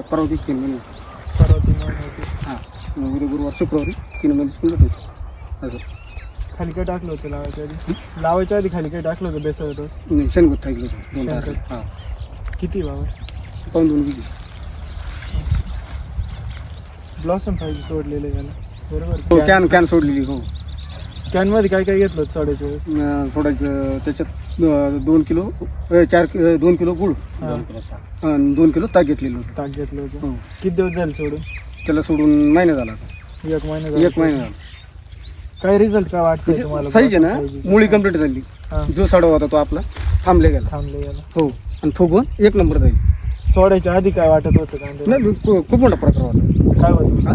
परवा दिवशी तीन महिने परवा होते हां. मग उद्या गुरुवार शुक्रवारी तीन महिने स्कूल होतो असं. खाली काय टाकलं होतं लावायच्या आधी? लावायच्या आधी खाली काय टाकलं होतं बेसळ डोस नाही शेणखत टाकलं होतं. दोन शेणखत. टाकले. हां. किती बाबा पाऊन दोन किती ब्लॉसम पाहिजे सोडलेलं याला हो बरोबर कॅन कॅन सोडलेली हो. कॅनमध्ये काय काय घेतलं होतं सोडायच्या वेळेस? अं, सोडायचं त्याच्यात दोन किलो अं, चार कि- अं, दोन किलो गुळ. हा. आणि दोन किलो ताक घेतलेलं होतं. ताक घेतलं होतं. हो. किती दिवस झाले सोडून? त्याला सोडून महिना झाला आता. एक महिना झाला. एक महिना झाला. काय रिझल्ट काय वाटतंय तुम्हाला? म्हणजे साईज आहे ना? मुळी कंप्लीट झाली. हा, जो सडा होता तो आपला थांबले गेला. थांबले याला हो. आणि फुगवून एक नंबर जाईल सोडायच्या आधी काय वाटत होतं कांदे नाही खू- खूप मोठा प्रकार होता. काय होतं? काय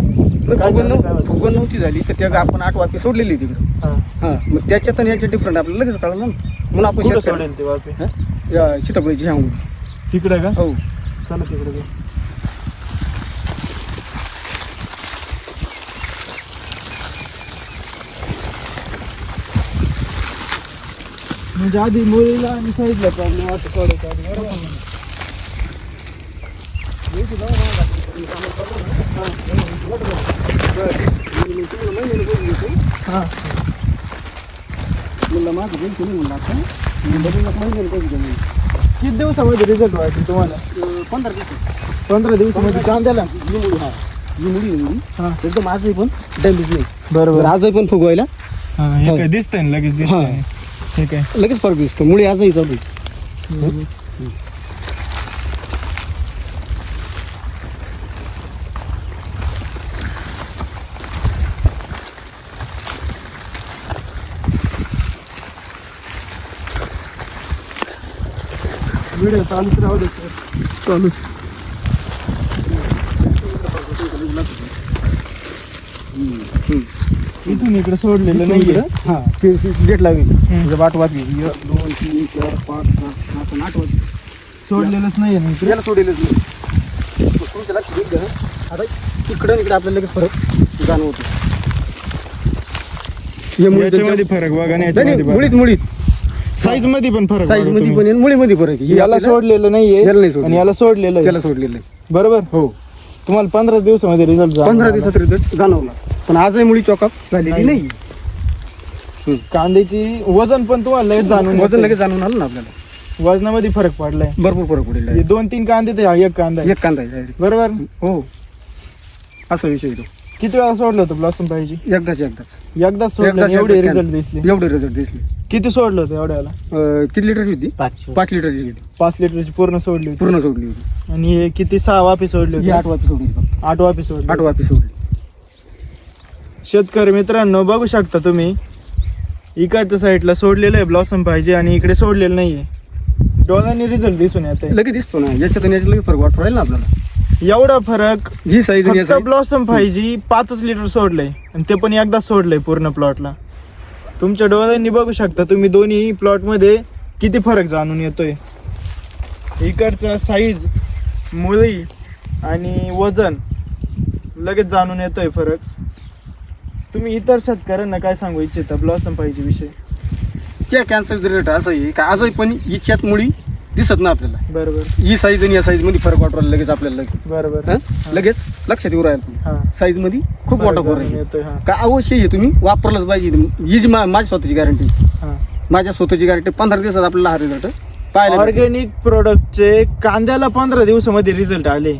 फुगवून झालं, काय नव्ह- नव्हती झाली तर त्या आपण आठ वापी सोडलेली तिकडे हा. हा मग त्याच्यात आणि याच्यात डिफरंट आपल्याला लगेच कळलं ना. म्हणून आपण कुठं शेतकरी- सोडेल ते वाफे हा? या सीताफळीची अंगूर. तिकडे का? हो. चला तिकडे जाऊ. म्हणजे आधी मुलीला आणि साईडला प्रॉब्लेम वाटत सोडायचा आधी बरोबर ना? हा म्हणलं माझं तुम्ही म्हणलं आता मी. किती दिवसामध्ये रिझल्ट वाटेल तुम्हाला? अं, पंधरा दिवस. पंधरा दिवसामध्ये कांद्याला ही मुली हा. ही मुली आहे मुली हा. एकदम आजही पण डॅमेज नाही बरोबर. आजही पण फुगवायला. हा हे काय दिसतंय ना लगेच दिसतंय. हा. हे काय? लगेच फरक दिसतो. मुली आजही चालू आहे. व्हिडिओ चालूच राहू दे. चालूच इथून इकडे सोडलेलं नाहीये. हा ते गेट लागेल. म्हणजे वाट वाजली एक दोन तीन चार पाच सात आठ वाजली. सोडलेलंच नाहीये ना इकडे? याला सोडेलच नाही. तुमच्या लक्ष देईल का? आता इकडं इकडे आपल्याला लगेच फरक जाणवतो. याच्यामध्ये फरक बघा नाही, नाही, मुळीत मुळीत. साईजमध्ये पण फरक साईजमध्ये. पण आहे, मुळीमध्ये फरक आहे. हे याला आपल्याला- सोडलेलं नाहीये याला नाही सोडलं. आणि याला सोडलेलं आहे. त्याला सोडलेलं आहे. बरोबर? हो. तुम्हाला पंधरा दिवसामध्ये रिझल्ट पंधरा दिवसात रिझल्ट जाणवला पण आजही मुळी चॉकअप झालेली नाही. कांद्याची वजन पण तुम्हाला लगेच जाणून वजन. लगेच जाणून आलं ना आपल्याला. वजनामध्ये फरक पडलाय. भरपूर फरक पडेल हे दोन तीन कांदे ते हा एक कांदा आहे. एक कांदा आहे direct. बरोबर? हो. असा विषय आहे तो. किती वेळा सोडलं होतं ब्लॉसम पाहिजे? एकदाच एकदाच. एकदा सोडलं एकदाच- आणि एवढे एकदाच रिझल्ट. दिसले. एवढे रिझल्ट दिसले. किती सोडलं होतं एवढ्याला अं, किती लिटरची होती? पाच. लिटरची होती. पाच लिटरची पूर्ण सोडली होती. पूर्ण सोडली होती. आणि हे किती सहा वाफी सोडली ही आठ होती वाजता सोडली फक्त. आठ वाफी सोडली आठ वाजता सोडली. शेतकरी मित्रांनो बघू शकता तुम्ही इकडच्या साईडला सोडलेलं आहे ब्लॉसम पाहिजे आणि इकडे सोडलेलं नाहीये. डोळ्यांनी रिझल्ट दिसून येत लगेच दिसतो ना याच्यात आणि याच्यात लगेच फरक वाटतो राहील ना आपल्याला. एवढा फरक जी साईज फक्त ब्लॉसम पाहिजे पाचच लिटर सोडलंय. आणि ते पण एकदा सोडलंय पूर्ण प्लॉटला तुमच्या डोळ्यांनी बघू शकता तुम्ही दोन्ही प्लॉटमध्ये किती फरक जाणून येतोय. इकडचा साईज मुळी आणि वजन लगेच जाणून येतोय फरक. तुम्ही इतर शेतकऱ्यांना काय सांगू इच्छिता? ब्लॉसम पाहिजे विषय. त्या कॅन्सर रिलेट असं आहे का? आजही पण इच्छात मुळी दिसत ना आपल्याला. बरोबर. ही साईज आणि या साईजमध्ये फरक राहिला लगेच आपल्याला लगेच. बरोबर. हं? लगेच लक्षात येऊ राहील हा. साईजमध्ये खूप मोठा फरक येतोय हा. का अवश्य हे तुम्ही वापरलंच पाहिजे. ही जी मा- माझी स्वतःची गॅरंटी हा. माझ्या स्वतःची गॅरंटी पंधरा दिवसात आपल्याला हा रिझल्ट पाहायला भेटेल. ऑर्गॅनिक प्रोडक्टचे कांद्याला पंधरा दिवसामध्ये रिझल्ट आले.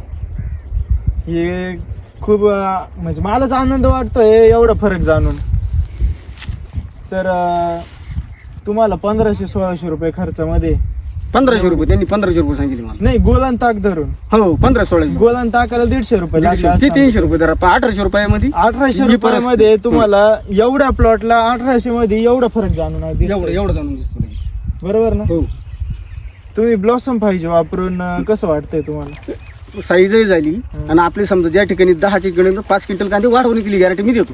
हे खूप अं, म्हणजे मलाच आनंद वाटतोय एवढा फरक जाणून. सर तुम्हाला पंधराशे सोळाशे रुपये खर्चामध्ये पंधराशे रुपये त्यांनी पंधराशे रुपये सांगितले मला. नाही गोलान ताक धरून. हो पंधरा सोळा गोलान ताकाला दीडशे रुपये लागले ते असताना. तीनशे रुपये पण अठराशे रुपयामध्ये. अठराशे परत- रुपयामध्ये तुम्हाला एवढ्या प्लॉटला अठराशे मध्ये एवढा फरक जाणून आला एवढं दिसतोय. एवढं जाणून दिसतो लगेच. बरोबर ना? हो. तुम्ही ब्लॉसम पाहिजे वापरून अं, कसं वाटतंय तुम्हाला? साईजही झाली. आणि आपली समजा ज्या ठिकाणी दहाची गणित पाच क्विंटल कांदे वाढवून केली गॅरंटी मी देतो.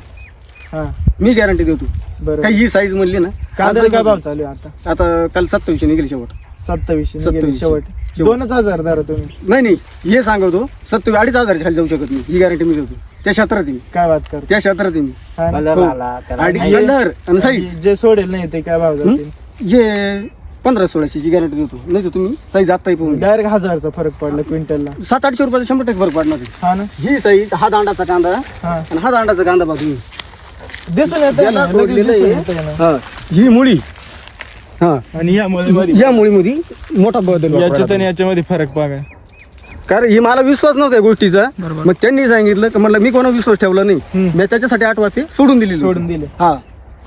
हा. मी गॅरंटी देतो. बरोबर. काही ही साईज म्हणली ना कांद्याला काय भाव चालू आहे आता? आता काल सत्तावीसशे निघेल शेवट. सत्तावीसशे निघाले सत्तावीसशे. शेवट. शेवट. दोनच हजार धरा तुम्ही. नाही नाही हे सांगतो. सत्तावीस अडीच हजारच्या खाली जाऊ शकत नाही. ही गॅरंटी मी देतो. त्या क्षेत्रात आहे मी. काय बात करता? त्या क्षेत्रात आहे मी. हा ना? हो. आणि- कलर आणि साईज जे सोडेल नाही ते काय भाव जातील? हे पंधरा सोळाशेची गॅरंटी देतो. नाही तर तुम्ही साईज आत्ताही पाहून घ्या. डायरेक्ट हजारचा फरक पडला क्विंटलला. सात आठशे रुपयाचा शंभर टक्के फरक पडणार आहे. हा ना? ही साईज हा दांडाचा कांदा. हा. आणि हा दांडाचा कांदा बघ तुम्ही. दिसून येतं याला सोडलेलं आहे. हा ही मुळी. हा आणि या मध्ये या मुळीमध्ये मोठा बदल याच्यात. आणि याच्यामध्ये फरक बघा कारण ही मला विश्वास नव्हता या गोष्टीचा बरोबर. मग त्यांनी सांगितलं की म्हणलं मी कोणा विश्वास ठेवला नाही हम्म. मी त्याच्यासाठी आठ वाफे सोडून दिली सोडून दिले हा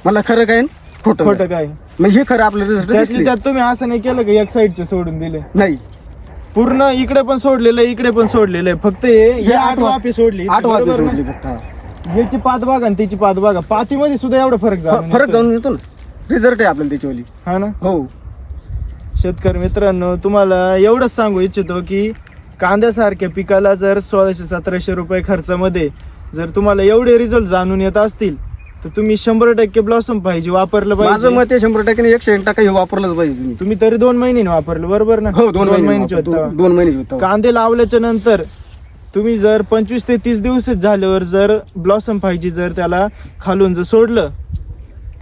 मला खरं काय खोटं खोटं काय. मग हे खरं आपलं result त्यातली दिसले. त्यात तुम्ही असं नाही केलं का एक साईडचे सोडून दिले नाही पूर्ण इकडे पण सोडलेलं आहे इकडे पण सोडलेलं आहे फक्त हे हे आठ आठ वा- वाफे सोडली आठ वाफे बरोबर ना? सोडली फक्त हा. याची पात बघा आणि त्याची पात बघा पातीमध्ये सुद्धा एवढा फरक फ- फरक. जाऊन येतो ना रिझल्ट आहे आपल्याला त्याच्यावाली. हा ना? हो. शेतकरी मित्रांनो तुम्हाला एवढंच सांगू इच्छितो की कांद्यासारख्या पिकाला जर सोळाशे सतराशे रुपये खर्चामध्ये जर तुम्हाला एवढे रिझल्ट जाणून येत असतील तर तुम्ही शंभर टक्के ब्लॉसम पाहिजे वापरलं माझं पाहिजे. मत आहे शंभर टक्के एकशे एक टक्का हे वापरलंच पाहिजे तुम्ही. तुम्ही तरी दोन महिन्याने वापरलं बरोबर ना? हो दोन महिने महिन्याचे वापर- होते दोन दोन महिने होता कांदे लावल्याच्या नंतर तुम्ही जर पंचवीस ते तीस दिवसच झाल्यावर जर ब्लॉसम पाहिजे जर त्याला खालून जर सोडलं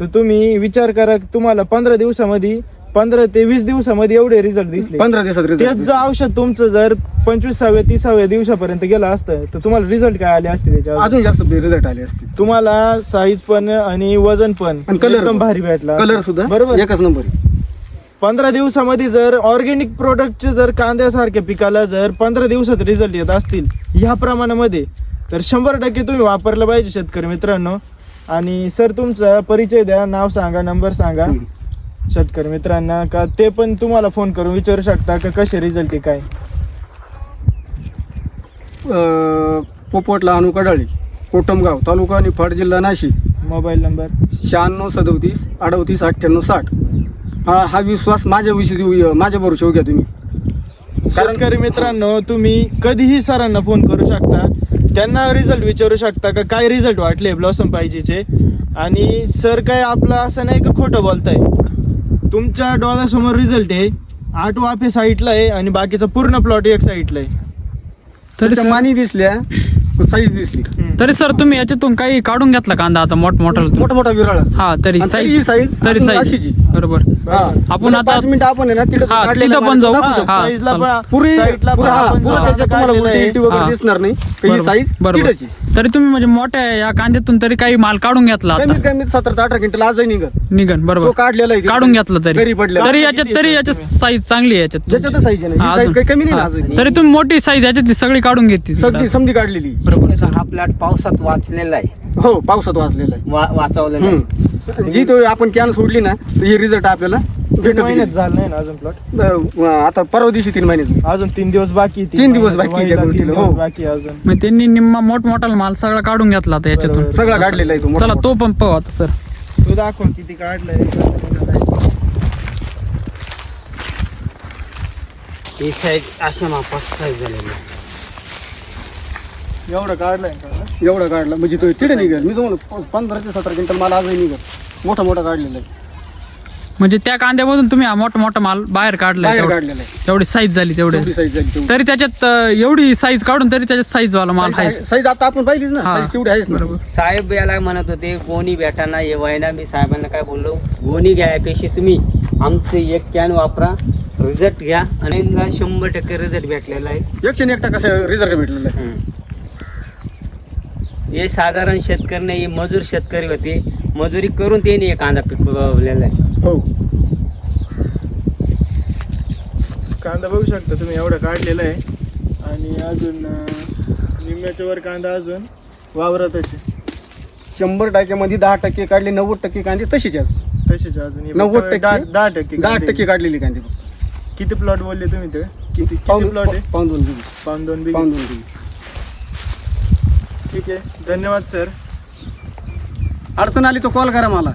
तर तुम्ही विचार करा तुम्हाला पंधरा दिवसामध्ये पंधरा ते वीस दिवसामध्ये एवढे रिझल्ट दिसले. पंधरा दिवसात तेच result. जर औषध तुमचं जर पंचवीसाव्या तीसाव्या दिवसापर्यंत गेलं असतं तर तुम्हाला रिझल्ट काय आले असते त्याच्यावर? अजून जास्त रिझल्ट आले असते. तुम्हाला साईज पण आणि वजन पण आणि कलर एकदम भारी भेटला. कलर सुद्धा? बरोबर? एकच नंबर. पंधरा दिवसामध्ये जर ऑर्गॅनिक प्रोडक्टचे जर कांद्यासारख्या पिकाला जर पंधरा दिवसात रिझल्ट येत असतील ह्या प्रमाणामध्ये तर शंभर टक्के तुम्ही वापरलं पाहिजे शेतकरी मित्रांनो. आणि सर तुमचा परिचय द्या नाव सांगा नंबर सांगा. शेतकरी मित्रांना का ते पण तुम्हाला फोन करून विचारू शकता का कसे रिझल्ट आहे काय? अं, पोपटला अनु कडाळी कोटमगाव तालुका निफाड जिल्हा नाशिक. Mobile number? शहाण्णव सदोतीस अडतीस अठ्ठ्याण्णव साठ. हा हा विश्वास माझ्या विषयी माझ्या बरोबर घ्या तुम्ही. शेतकरी मित्रांनो तुम्ही कधीही सरांना फोन करू शकता. त्यांना रिझल्ट विचारू शकता का? काय रिझल्ट वाटले ब्लॉसम पाहिजेचे? आणि सर काय आपलं असं नाही का खोटं बोलताय? तुमच्या डोळ्यासमोर रिझल्ट आहे आठ वाफे साईडला आहे आणि बाकीचा पूर्ण प्लॉट एक साईडला आहे. तरी मानी दिसल्या साईज दिसली. तरी सर तुम्ही याच्यातून काही काढून घेतला कांदा आता मोठ मोठा मोठा मोठा विरळ हा तरी आणि तरी साईज size तरी साईज. बरोबर हा. आपण मला आता- पाच मिनिटं आपण आहे ना तिथं हा, काढलेलं तिथं पण जाऊ. दाखवू हा, शकतो. हा. साईजला पण पुरी साईडला पुरा- हा, पुरा त्याच्यात तुम्हाला वगैरे हा. दिसणार नाही ही बरोबर. साईज बरोबर तरी तुम्ही म्हणजे मोठ्या या कांद्यातून तरी काही माल काढून घेतला आता. कमीत कमी सतरा ते अठरा क्विंटल आजही निघत. निघन तो बरोबर काढलेला आहे काढून घेतला तरी. घरी पडलेला. तरी याच्यात तरी याच्यात? साईज चांगली आहे याच्यात. ज्याच्यात साईज हा, ही अजून. काही कमी नाही ना तरी तुम्ही मोठी साईज याच्यातली सगळी काढून घेतली. सगळी समधी काढलेली. बरोबर. हा प्लॅट पावसात वाचलेला आहे. हो पावसात वाचलेला आहे वा- वाचवलेला आहे. जी तो आपण कॅन सोडली ना तर हे रिझल्ट आपल्याला तीन महिन्यात. झालं नाही ना अजून प्लॉट अं, आता परवा दिवशी तीन महिन्यात अजून तीन दिवस बाकी आहे. तीन दिवस बाकी आहे त्या व्हायला तीन गोष्टीला, दिवस हो. बाकी आहे अजून मग त्यांनी निम्मा मोठमोठा माल सगळा काढून घेतला आता याच्यातून बरोबर. सगळा काढलेला आहे तो चला मोठा. तो पण पाहू आता सर तू दाखव किती काढलंय ही साईज अशा मापात साईज झालेली आहे एवढं काढलंय का? एवढा काढला. म्हणजे तो तिथे निघेल. मी तुम्हाला पंधरा ते सतरा क्विंटल माल आजही निघत मोठा मोठा काढलेला आहे. म्हणजे त्या कांद्यामधून तुम्ही हा मोठा मोठा माल बाहेर काढलाय बाहेर तेवढं- काढलेला आहे. तेवढी साईज झाली तेवढे. साईज झाली तेवढी. तरी त्याच्यात अं, एवढी साईज काढून तरी त्याच्यात साईज वाला माल आहे. साईज आता आपण पाहिलीच ना. हा. साईज तेवढी आहेच ना. बरोबर. साहेब याला म्हणत होते गोणी भेटाना येवायना मी साहेबांना काय बोललो? गोणी घ्यायपेक्षा तुम्ही. आमचं एक कॅन वापरा. रिझल्ट घ्या. आणि शंभर टक्के रिझल्ट भेटलेला आहे. एकशे एक टक्का रिझल्ट भेटलेला आहे. हे साधारण शेतकरी नाही हे मजूर शेतकरी होते मजुरी करून त्यांनी हे कांदा पिकवलेला आहे हो कांदा बघू शकता तुम्ही एवढं काढलेलं आहे आणि अजून अं, निम्म्याच्या वर कांदा अजून वावरातच आहे. शंभर टक्क्यामध्ये दहा टक्के काढले नव्वद टक्के कांदे तशीच आहेत तसेच अजून हे नव्वद फक्त टक्के? दहा दहा टक्के दहा कांदे. टक्के काढलेली कांदे किती प्लॉट बोलले तुम्ही ते किती किती पाऊन प्लॉट आहे पाऊन दोन बिघे. पाऊन दोन पाऊन बिघे दोन बिघे. ठीक आहे. धन्यवाद सर अडचण आली तो कॉल करा मला.